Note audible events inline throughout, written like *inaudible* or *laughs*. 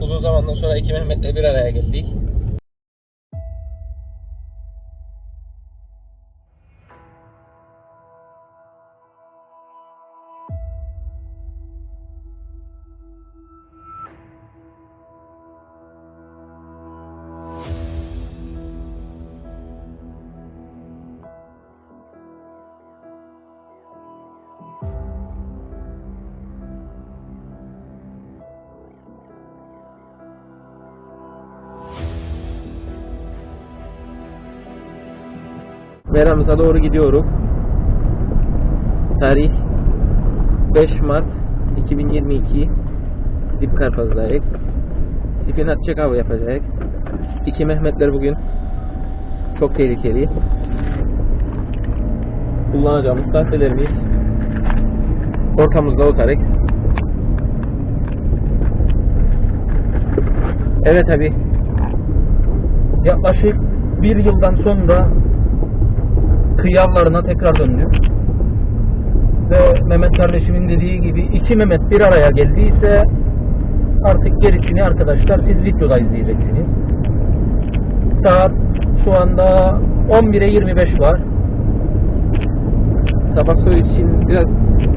Uzun zamandan sonra iki Mehmet'le bir araya geldik. Meramıza doğru gidiyoruz. Tarih 5 Mart 2022 Dip Karpaz'dayız. Spinat check av yapacağız. İki Mehmetler bugün çok tehlikeli. Kullanacağımız sahtelerimiz ortamızda otarık. Evet abi. Yaklaşık bir yıldan sonra kıyamlarına tekrar döndük. Ve Mehmet kardeşimin dediği gibi iki Mehmet bir araya geldiyse artık gerisini arkadaşlar siz videoda izleyeceksiniz. Saat şu anda 11'e 25 var. Sabah su için biraz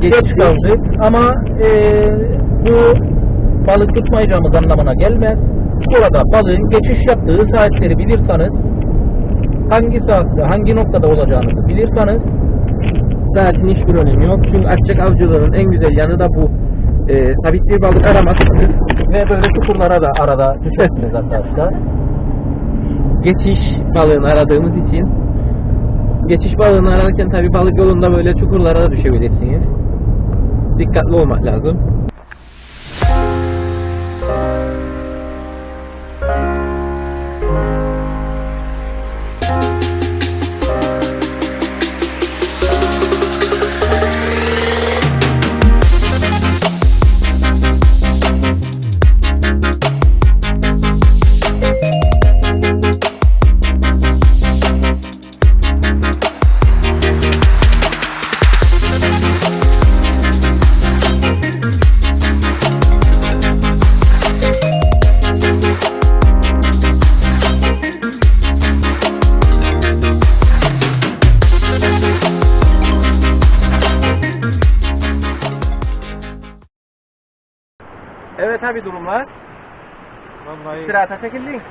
geç, Geç kaldık ama eee, bu balık tutmayacağımız anlamına gelmez. Burada balığın geçiş yaptığı saatleri bilirseniz hangi saatte hangi noktada olacağını bilirseniz Saatin hiçbir önemi yok. Çünkü açacak avcılığının en güzel yanı da bu. Ee, sabit bir balık aramazsınız. ve böyle çukurlara da arada düşersiniz arkadaşlar. Geçiş balığını aradığımız için geçiş balığını ararken tabi balık yolunda böyle çukurlara da düşebilirsiniz. Dikkatli olmak lazım. Abi durumlar. Vallahi İstirahata çekildin.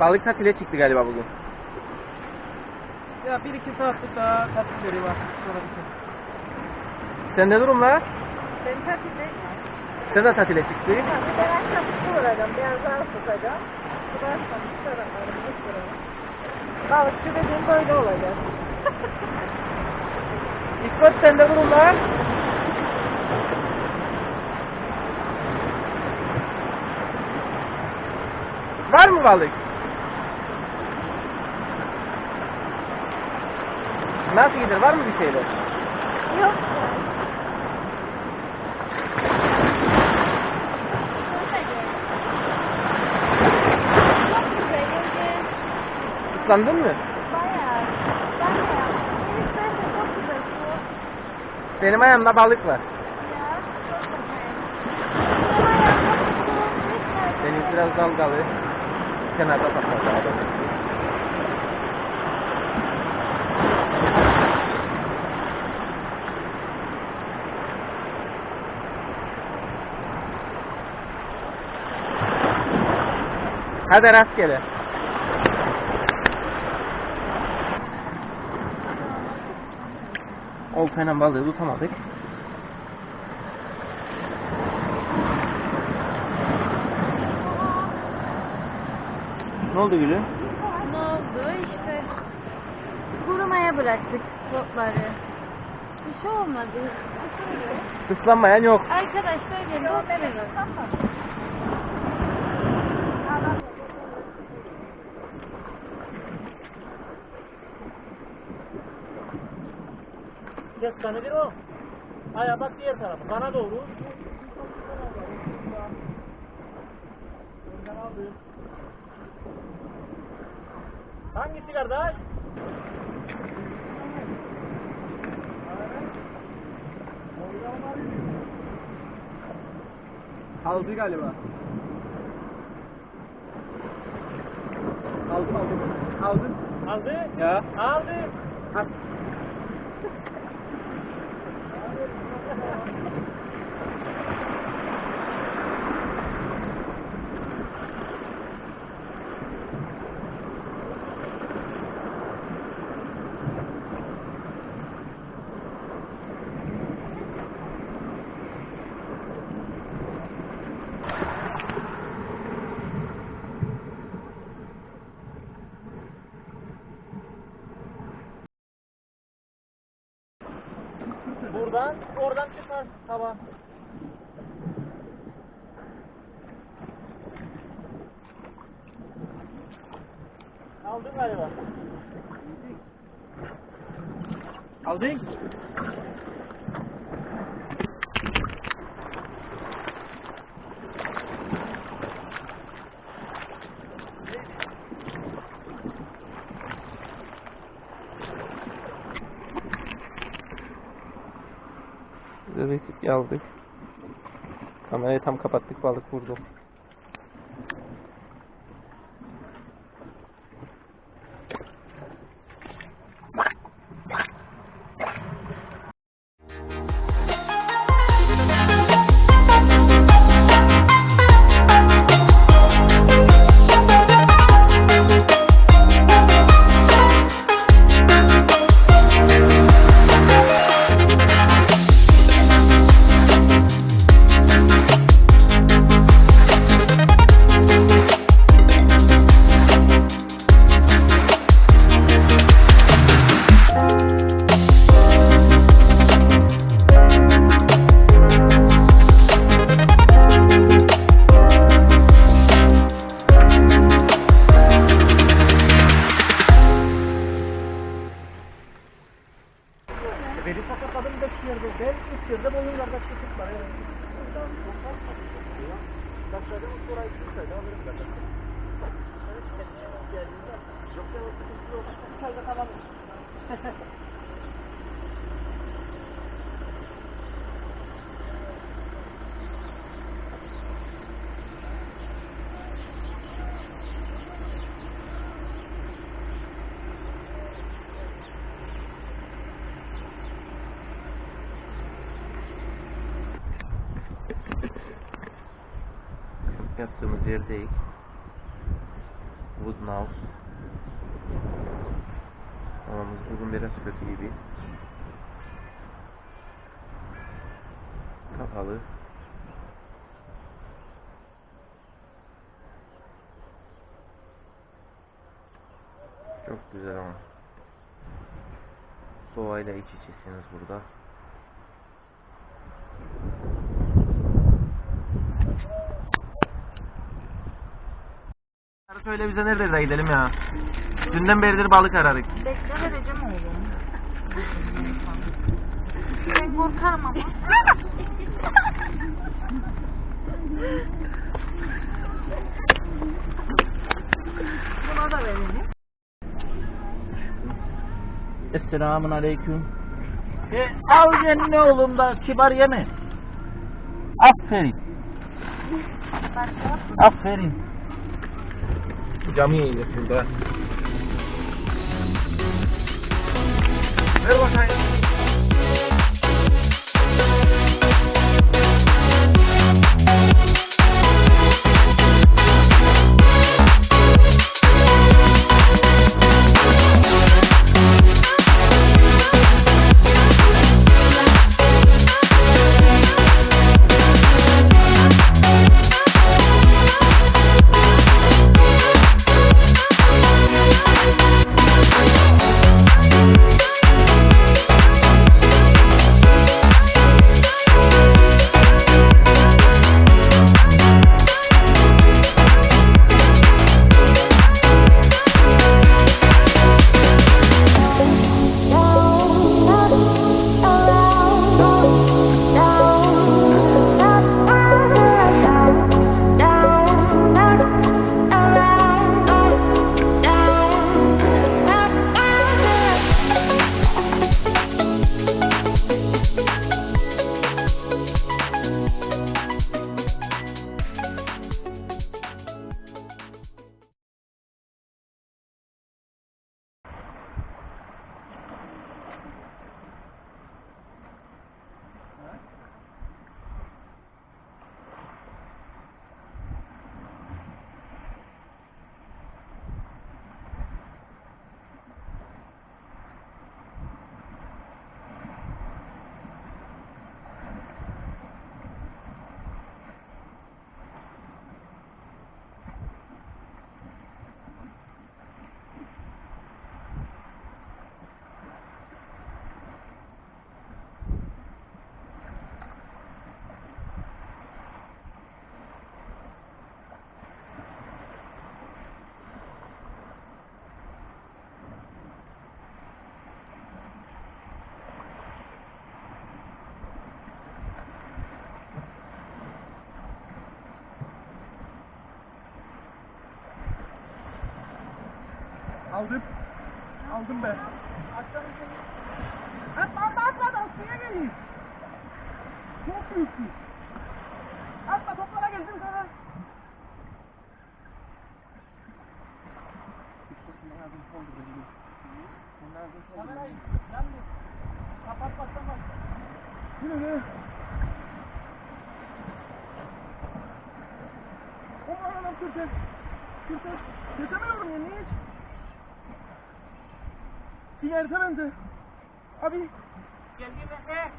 Balık tatile çıktı galiba bugün. ya bir iki saatlik daha tatilleri var. Sonra biter. Sende durumlar? Ben tatilde Sen de tatile çıktı. ben akşam vuracağım, biraz daha tutacağım. Tutarım, hiç vuracağım. Balıkçı dediğim böyle olacak. İsmet sende durumlar? Var mı balık? Nasıl gider? Var mı bir şeyler? Yok. Islandın mı? Bayağı. Bayağı. Benim ayağımda balık var. Benim biraz dalgalı. Kenarda patladı. Hadi rastgele. Oltayla balığı tutamadık. Oldu gülüm? Ne oldu işte? Kurumaya bıraktık botları. Bir şey olmadı. Islanmayan yok. Arkadaşlar gelin oturuyoruz. Keskanı bir o. Aya bak diğer tarafı. Bana doğru. Önden aldım. Hangisi kardeş? Aldı galiba. Aldım aldım. Aldın. Aldı. Ya. Aldı. Ha. Taban. Aldın galiba. Aldın. Aldık. Kamerayı tam kapattık balık vurdu. Başladım orayı çıksaydı alırım ben. Yok ya o sıkıntı yok. Çıksaydı tamam. Yaptığımız yerdeyiz. Woodmouse. Havamız bugün biraz kötü gibi. Kapalı. Çok güzel ama. Doğayla iç içesiniz burada. Söyle bize nerelere gidelim ya. Dünden beridir balık ararık. Bekle vereceğim oğlum. Ben korkarım ama. Buna da verelim. Esselamun aleyküm. E, al ne oğlum da kibar yeme. Aferin. Aferin. cami ilerisinde. Merhaba sayın. Aldım. Aldım ben. Atma atma atma da suya geleyim. Çok büyüksün. Atma toplara geldim sana. Kamerayı yandı. Kapatmazsan bak. Yürü be. Aman anam Türkan. Türkan. Yetemiyorum ya niye hiç? Bir yerde bende. Abi. Gel gel ya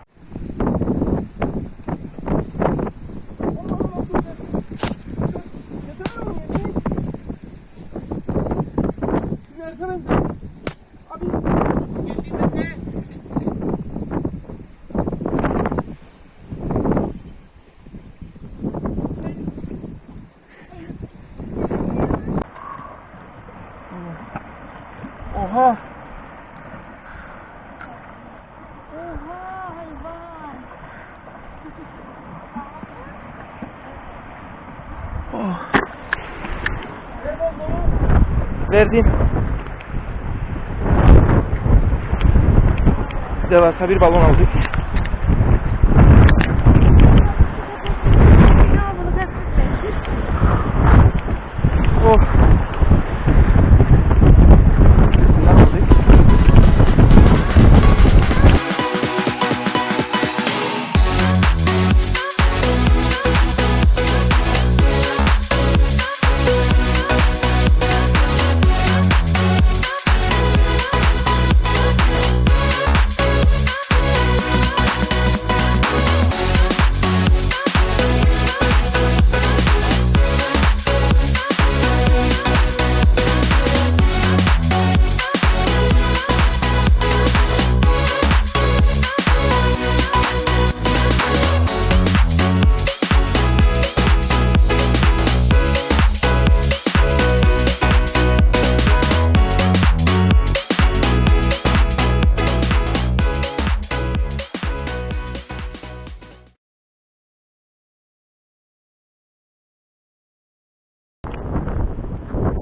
niye hiç? Bir yerde bende. Abi. Gel gel gel. Oha. Oha hayvan. Oh. Verdim. Devasa bir balon aldık.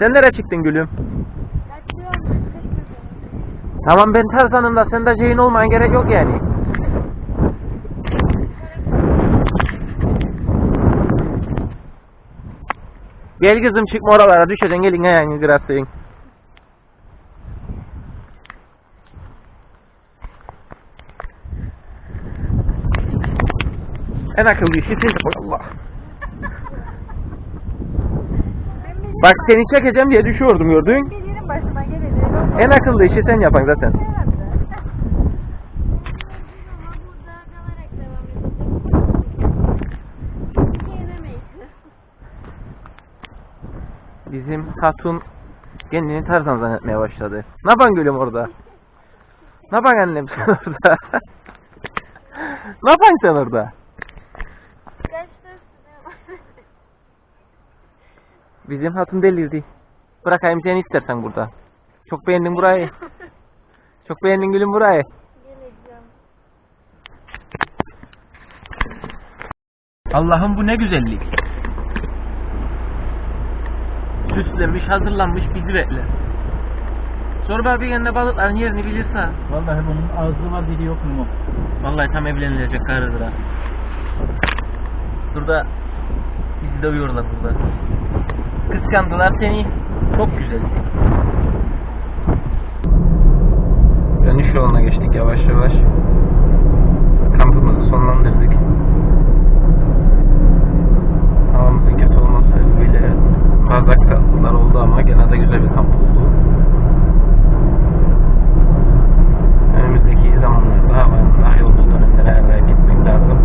Sen nereye çıktın gülüm? Tamam ben Tarzan'ım da sen de şeyin olmaya gerek yok yani. Gel kızım çıkma oralara düşeceksin gelin ayağını kırarsın. En akıllı işi siz. Allah. Ben bilirim. Bak seni çekeceğim diye düşüyordum gördün. Bilirim başıma geleceğini. En akıllı işi sen yapan zaten. Bizim hatun kendini Tarzan zannetmeye başladı. Ne yapan gülüm orada? Ne yapan annem sen orada? *laughs* ne yapan sen orada? Bizim hatun delirdi. Bırakayım seni istersen burada. Çok beğendin burayı. *laughs* Çok beğendin gülüm burayı. Allah'ım bu ne güzellik. Süslenmiş, hazırlanmış bizi bekler. Sonra bir yanında balıkların yerini bilirse. Vallahi bunun ağzı var dili yok mu? Vallahi tam evlenilecek karıdır ha. Burada bizi dövüyorlar burada. Kıskandılar seni. Çok güzelsin. Dönüş yoluna geçtik yavaş yavaş. Kampımızı sonlandırdık. Havamızın kötü olması sebebiyle bazı aksaklıklar oldu ama gene de güzel bir kamp oldu. Önümüzdeki zamanlarda havanın daha yolcu dönemlere erken gitmek lazım.